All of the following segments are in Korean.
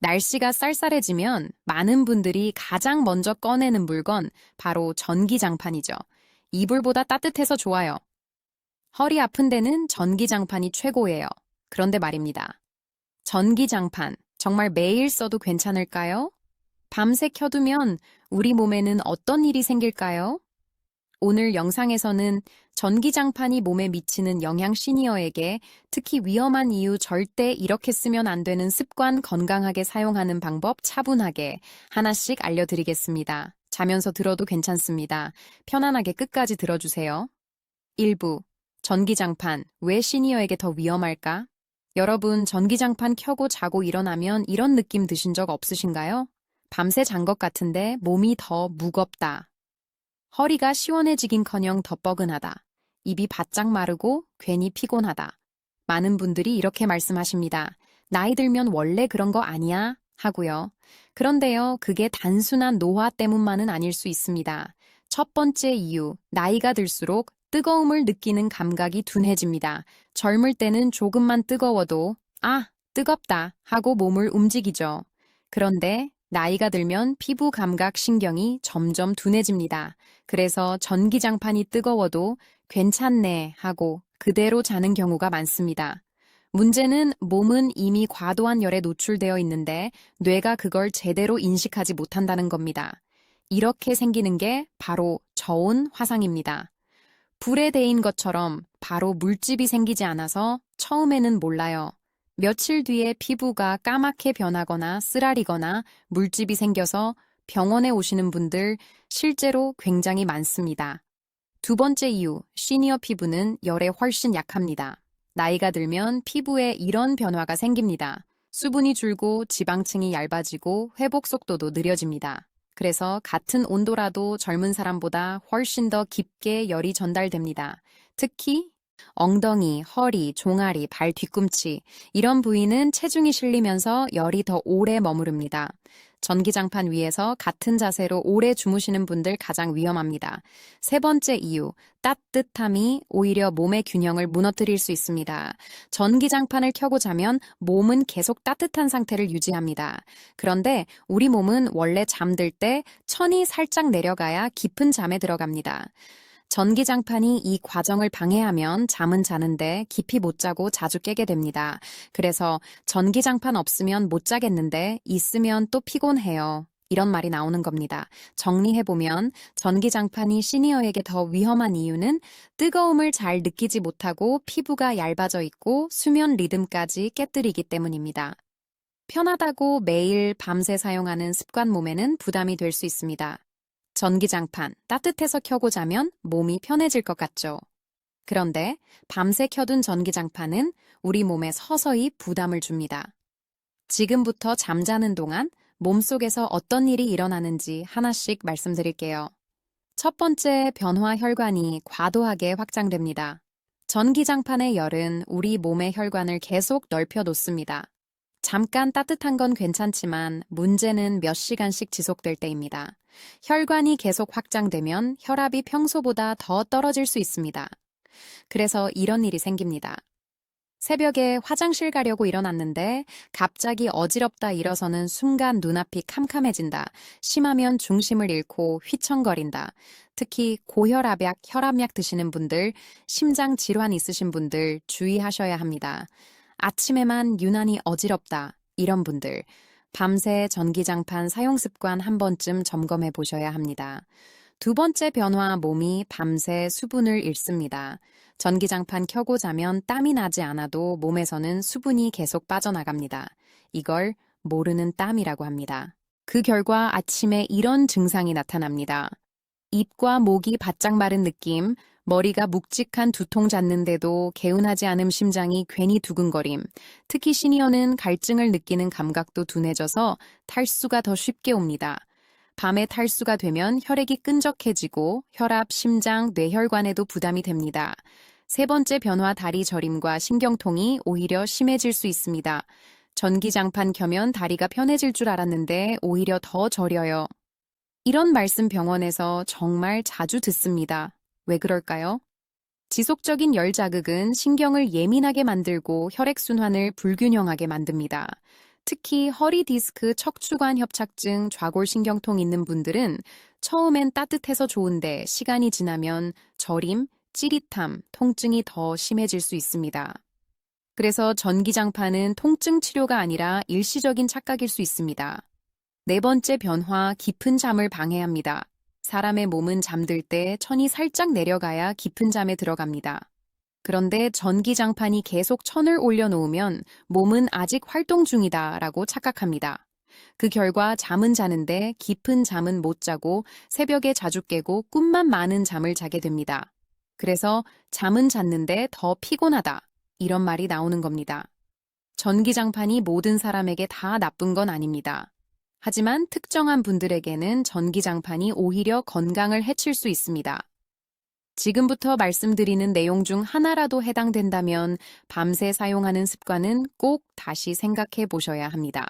날씨가 쌀쌀해지면 많은 분들이 가장 먼저 꺼내는 물건 바로 전기장판이죠. 이불보다 따뜻해서 좋아요. 허리 아픈 데는 전기장판이 최고예요. 그런데 말입니다. 전기장판 정말 매일 써도 괜찮을까요? 밤새 켜두면 우리 몸에는 어떤 일이 생길까요? 오늘 영상에서는 전기장판이 몸에 미치는 영향 시니어에게 특히 위험한 이유 절대 이렇게 쓰면 안 되는 습관 건강하게 사용하는 방법 차분하게 하나씩 알려드리겠습니다. 자면서 들어도 괜찮습니다. 편안하게 끝까지 들어주세요. 1부 전기장판 왜 시니어에게 더 위험할까? 여러분 전기장판 켜고 자고 일어나면 이런 느낌 드신 적 없으신가요? 밤새 잔 것 같은데 몸이 더 무겁다. 허리가 시원해지긴커녕 더 뻐근하다. 입이 바짝 마르고 괜히 피곤하다. 많은 분들이 이렇게 말씀하십니다. 나이 들면 원래 그런 거 아니야? 하고요. 그런데요, 그게 단순한 노화 때문만은 아닐 수 있습니다. 첫 번째 이유, 나이가 들수록 뜨거움을 느끼는 감각이 둔해집니다. 젊을 때는 조금만 뜨거워도, 아, 뜨겁다 하고 몸을 움직이죠. 그런데 나이가 들면 피부 감각 신경이 점점 둔해집니다. 그래서 전기장판이 뜨거워도 괜찮네 하고 그대로 자는 경우가 많습니다. 문제는 몸은 이미 과도한 열에 노출되어 있는데 뇌가 그걸 제대로 인식하지 못한다는 겁니다. 이렇게 생기는 게 바로 저온 화상입니다. 불에 데인 것처럼 바로 물집이 생기지 않아서 처음에는 몰라요. 며칠 뒤에 피부가 까맣게 변하거나 쓰라리거나 물집이 생겨서 병원에 오시는 분들 실제로 굉장히 많습니다. 두 번째 이유, 시니어 피부는 열에 훨씬 약합니다. 나이가 들면 피부에 이런 변화가 생깁니다. 수분이 줄고 지방층이 얇아지고 회복 속도도 느려집니다. 그래서 같은 온도라도 젊은 사람보다 훨씬 더 깊게 열이 전달됩니다. 특히 엉덩이, 허리, 종아리, 발 뒤꿈치 이런 부위는 체중이 실리면서 열이 더 오래 머무릅니다. 전기장판 위에서 같은 자세로 오래 주무시는 분들 가장 위험합니다. 세 번째 이유, 따뜻함이 오히려 몸의 균형을 무너뜨릴 수 있습니다. 전기장판을 켜고 자면 몸은 계속 따뜻한 상태를 유지합니다. 그런데 우리 몸은 원래 잠들 때 천이 살짝 내려가야 깊은 잠에 들어갑니다. 전기장판이 이 과정을 방해하면 잠은 자는데 깊이 못 자고 자주 깨게 됩니다. 그래서 전기장판 없으면 못 자겠는데 있으면 또 피곤해요. 이런 말이 나오는 겁니다. 정리해보면 전기장판이 시니어에게 더 위험한 이유는 뜨거움을 잘 느끼지 못하고 피부가 얇아져 있고 수면 리듬까지 깨뜨리기 때문입니다. 편하다고 매일 밤새 사용하는 습관 몸에는 부담이 될 수 있습니다. 전기장판 따뜻해서 켜고 자면 몸이 편해질 것 같죠. 그런데 밤새 켜둔 전기장판은 우리 몸에 서서히 부담을 줍니다. 지금부터 잠자는 동안 몸속에서 어떤 일이 일어나는지 하나씩 말씀드릴게요. 첫 번째 변화 혈관이 과도하게 확장됩니다. 전기장판의 열은 우리 몸의 혈관을 계속 넓혀 놓습니다. 잠깐 따뜻한 건 괜찮지만 문제는 몇 시간씩 지속될 때입니다. 혈관이 계속 확장되면 혈압이 평소보다 더 떨어질 수 있습니다. 그래서 이런 일이 생깁니다. 새벽에 화장실 가려고 일어났는데 갑자기 어지럽다 일어서는 순간 눈앞이 캄캄해진다. 심하면 중심을 잃고 휘청거린다. 특히 고혈압약, 혈압약 드시는 분들, 심장 질환 있으신 분들 주의하셔야 합니다. 아침에만 유난히 어지럽다. 이런 분들. 밤새 전기장판 사용 습관 한 번쯤 점검해 보셔야 합니다. 두 번째 변화 몸이 밤새 수분을 잃습니다. 전기장판 켜고 자면 땀이 나지 않아도 몸에서는 수분이 계속 빠져나갑니다. 이걸 모르는 땀이라고 합니다. 그 결과 아침에 이런 증상이 나타납니다. 입과 목이 바짝 마른 느낌, 머리가 묵직한 두통 잤는데도 개운하지 않음 심장이 괜히 두근거림. 특히 시니어는 갈증을 느끼는 감각도 둔해져서 탈수가 더 쉽게 옵니다. 밤에 탈수가 되면 혈액이 끈적해지고 혈압, 심장, 뇌혈관에도 부담이 됩니다. 세 번째 변화 다리 저림과 신경통이 오히려 심해질 수 있습니다. 전기장판 켜면 다리가 편해질 줄 알았는데 오히려 더 저려요. 이런 말씀 병원에서 정말 자주 듣습니다. 왜 그럴까요? 지속적인 열 자극은 신경을 예민하게 만들고 혈액순환을 불균형하게 만듭니다. 특히 허리 디스크, 척추관 협착증, 좌골신경통 있는 분들은 처음엔 따뜻해서 좋은데 시간이 지나면 저림, 찌릿함, 통증이 더 심해질 수 있습니다. 그래서 전기장판은 통증 치료가 아니라 일시적인 착각일 수 있습니다. 네 번째 변화, 깊은 잠을 방해합니다. 사람의 몸은 잠들 때 천이 살짝 내려가야 깊은 잠에 들어갑니다. 그런데 전기장판이 계속 천을 올려놓으면 몸은 아직 활동 중이다 라고 착각합니다. 그 결과 잠은 자는데 깊은 잠은 못 자고 새벽에 자주 깨고 꿈만 많은 잠을 자게 됩니다. 그래서 잠은 잤는데 더 피곤하다. 이런 말이 나오는 겁니다. 전기장판이 모든 사람에게 다 나쁜 건 아닙니다. 하지만 특정한 분들에게는 전기장판이 오히려 건강을 해칠 수 있습니다. 지금부터 말씀드리는 내용 중 하나라도 해당된다면 밤새 사용하는 습관은 꼭 다시 생각해 보셔야 합니다.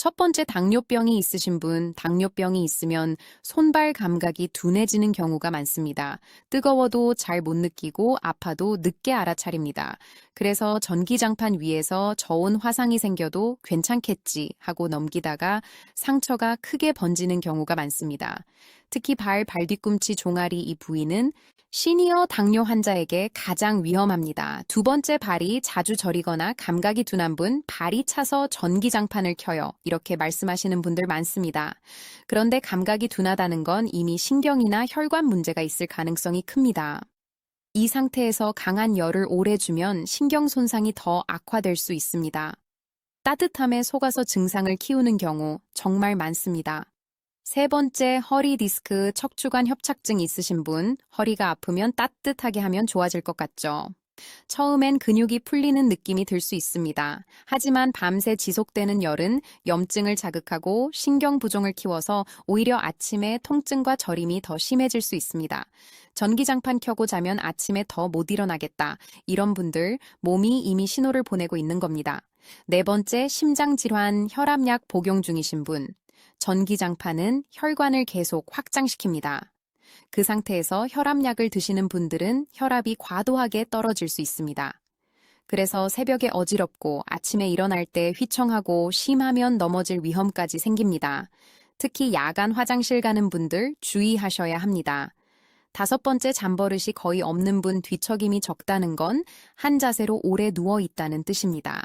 첫 번째 당뇨병이 있으신 분, 당뇨병이 있으면 손발 감각이 둔해지는 경우가 많습니다. 뜨거워도 잘 못 느끼고 아파도 늦게 알아차립니다. 그래서 전기장판 위에서 저온 화상이 생겨도 괜찮겠지 하고 넘기다가 상처가 크게 번지는 경우가 많습니다. 특히 발, 발뒤꿈치, 종아리 이 부위는 시니어 당뇨 환자에게 가장 위험합니다. 두 번째 발이 자주 저리거나 감각이 둔한 분, 발이 차서 전기장판을 켜요. 이렇게 말씀하시는 분들 많습니다. 그런데 감각이 둔하다는 건 이미 신경이나 혈관 문제가 있을 가능성이 큽니다. 이 상태에서 강한 열을 오래 주면 신경 손상이 더 악화될 수 있습니다. 따뜻함에 속아서 증상을 키우는 경우 정말 많습니다. 세 번째, 허리 디스크, 척추관 협착증 있으신 분, 허리가 아프면 따뜻하게 하면 좋아질 것 같죠? 처음엔 근육이 풀리는 느낌이 들 수 있습니다. 하지만 밤새 지속되는 열은 염증을 자극하고 신경 부종을 키워서 오히려 아침에 통증과 저림이 더 심해질 수 있습니다. 전기장판 켜고 자면 아침에 더 못 일어나겠다. 이런 분들 몸이 이미 신호를 보내고 있는 겁니다. 네 번째, 심장 질환, 혈압약 복용 중이신 분. 전기장판은 혈관을 계속 확장시킵니다. 그 상태에서 혈압약을 드시는 분들은 혈압이 과도하게 떨어질 수 있습니다. 그래서 새벽에 어지럽고 아침에 일어날 때 휘청하고 심하면 넘어질 위험까지 생깁니다. 특히 야간 화장실 가는 분들 주의하셔야 합니다. 다섯 번째 잠버릇이 거의 없는 분 뒤척임이 적다는 건 한 자세로 오래 누워 있다는 뜻입니다.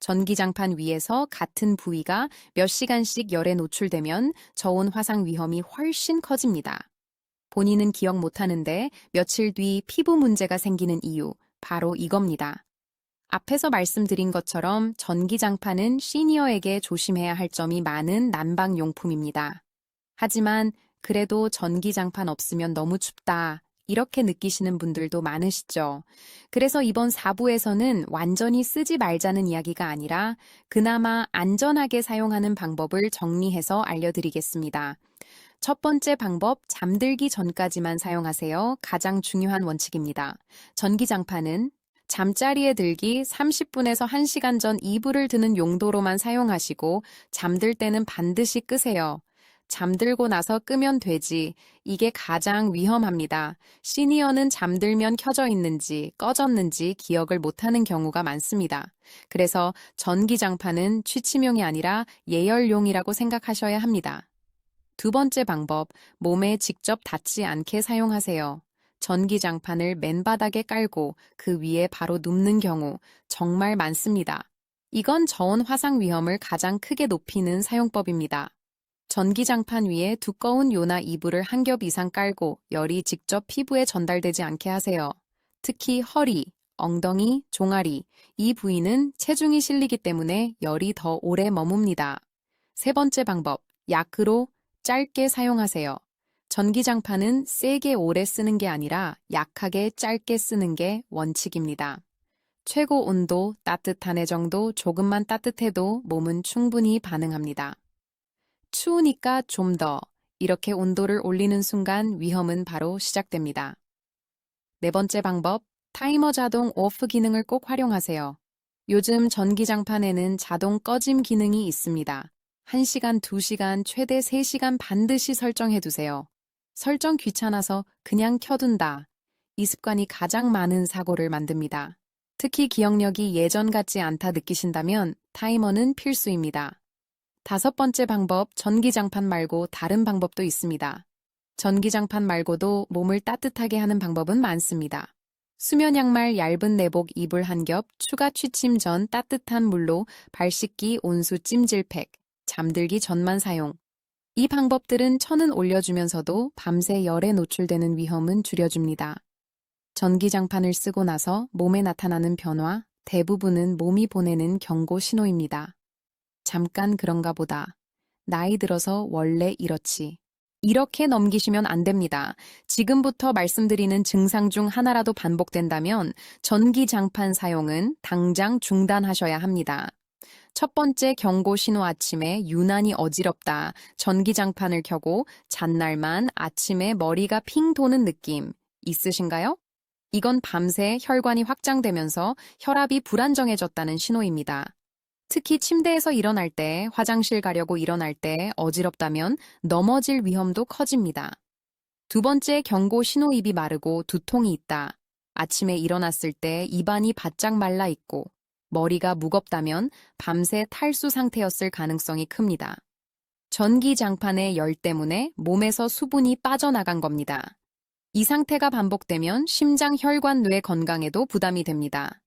전기장판 위에서 같은 부위가 몇 시간씩 열에 노출되면 저온 화상 위험이 훨씬 커집니다. 본인은 기억 못하는데 며칠 뒤 피부 문제가 생기는 이유, 바로 이겁니다. 앞에서 말씀드린 것처럼 전기장판은 시니어에게 조심해야 할 점이 많은 난방용품입니다. 하지만 그래도 전기장판 없으면 너무 춥다. 이렇게 느끼시는 분들도 많으시죠. 그래서 이번 4부에서는 완전히 쓰지 말자는 이야기가 아니라 그나마 안전하게 사용하는 방법을 정리해서 알려드리겠습니다. 첫 번째 방법, 잠들기 전까지만 사용하세요. 가장 중요한 원칙입니다. 전기장판은 잠자리에 들기 30분에서 1시간 전 이불을 드는 용도로만 사용하시고 잠들 때는 반드시 끄세요. 잠들고 나서 끄면 되지. 이게 가장 위험합니다. 시니어는 잠들면 켜져 있는지 꺼졌는지 기억을 못하는 경우가 많습니다. 그래서 전기장판은 취침용이 아니라 예열용이라고 생각하셔야 합니다. 두 번째 방법, 몸에 직접 닿지 않게 사용하세요. 전기장판을 맨바닥에 깔고 그 위에 바로 눕는 경우 정말 많습니다. 이건 저온 화상 위험을 가장 크게 높이는 사용법입니다. 전기장판 위에 두꺼운 요나 이불을 한 겹 이상 깔고 열이 직접 피부에 전달되지 않게 하세요. 특히 허리, 엉덩이, 종아리, 이 부위는 체중이 실리기 때문에 열이 더 오래 머뭅니다. 세 번째 방법, 야크로 짧게 사용하세요. 전기장판은 세게 오래 쓰는 게 아니라 약하게 짧게 쓰는 게 원칙입니다. 최고 온도, 따뜻한 해 정도 조금만 따뜻해도 몸은 충분히 반응합니다. 추우니까 좀 더 이렇게 온도를 올리는 순간 위험은 바로 시작됩니다. 네 번째 방법, 타이머 자동 오프 기능을 꼭 활용하세요. 요즘 전기장판에는 자동 꺼짐 기능이 있습니다. 1시간, 2시간, 최대 3시간 반드시 설정해 두세요. 설정 귀찮아서 그냥 켜둔다. 이 습관이 가장 많은 사고를 만듭니다. 특히 기억력이 예전 같지 않다 느끼신다면 타이머는 필수입니다. 다섯 번째 방법, 전기장판 말고 다른 방법도 있습니다. 전기장판 말고도 몸을 따뜻하게 하는 방법은 많습니다. 수면 양말 얇은 내복 이불 한 겹, 추가 취침 전 따뜻한 물로 발 씻기 온수 찜질팩, 잠들기 전만 사용. 이 방법들은 천은 올려주면서도 밤새 열에 노출되는 위험은 줄여줍니다. 전기장판을 쓰고 나서 몸에 나타나는 변화, 대부분은 몸이 보내는 경고 신호입니다. 잠깐 그런가 보다. 나이 들어서 원래 이렇지. 이렇게 넘기시면 안 됩니다. 지금부터 말씀드리는 증상 중 하나라도 반복된다면 전기장판 사용은 당장 중단하셔야 합니다. 첫 번째 경고 신호 아침에 유난히 어지럽다. 전기장판을 켜고 잔날만 아침에 머리가 핑 도는 느낌 있으신가요? 이건 밤새 혈관이 확장되면서 혈압이 불안정해졌다는 신호입니다. 특히 침대에서 일어날 때, 화장실 가려고 일어날 때 어지럽다면 넘어질 위험도 커집니다. 두 번째 경고 신호 입이 마르고 두통이 있다. 아침에 일어났을 때 입안이 바짝 말라 있고 머리가 무겁다면 밤새 탈수 상태였을 가능성이 큽니다. 전기 장판의 열 때문에 몸에서 수분이 빠져나간 겁니다. 이 상태가 반복되면 심장 혈관 뇌 건강에도 부담이 됩니다.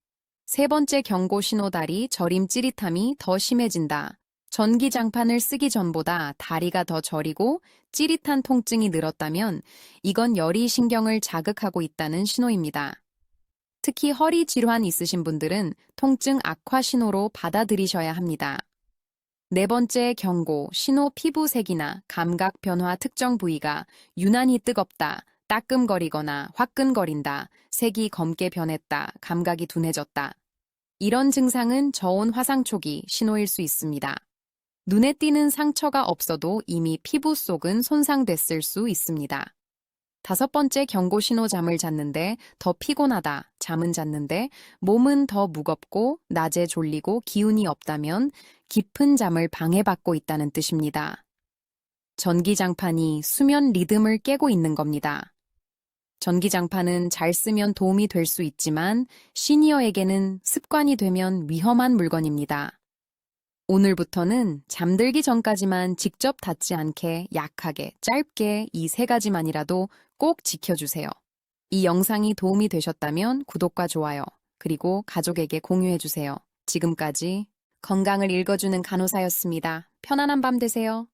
세 번째 경고 신호다리 저림 찌릿함이 더 심해진다. 전기장판을 쓰기 전보다 다리가 더 저리고 찌릿한 통증이 늘었다면 이건 열이 신경을 자극하고 있다는 신호입니다. 특히 허리 질환 있으신 분들은 통증 악화 신호로 받아들이셔야 합니다. 네 번째 경고, 신호 피부색이나 감각 변화 특정 부위가 유난히 뜨겁다, 따끔거리거나 화끈거린다, 색이 검게 변했다, 감각이 둔해졌다. 이런 증상은 저온 화상 초기 신호일 수 있습니다. 눈에 띄는 상처가 없어도 이미 피부 속은 손상됐을 수 있습니다. 다섯 번째 경고 신호 잠을 잤는데 더 피곤하다, 잠은 잤는데 몸은 더 무겁고 낮에 졸리고 기운이 없다면 깊은 잠을 방해받고 있다는 뜻입니다. 전기장판이 수면 리듬을 깨고 있는 겁니다. 전기장판은 잘 쓰면 도움이 될 수 있지만 시니어에게는 습관이 되면 위험한 물건입니다. 오늘부터는 잠들기 전까지만 직접 닿지 않게 약하게, 짧게 이 세 가지만이라도 꼭 지켜주세요. 이 영상이 도움이 되셨다면 구독과 좋아요, 그리고 가족에게 공유해주세요. 지금까지 건강을 읽어주는 간호사였습니다. 편안한 밤 되세요.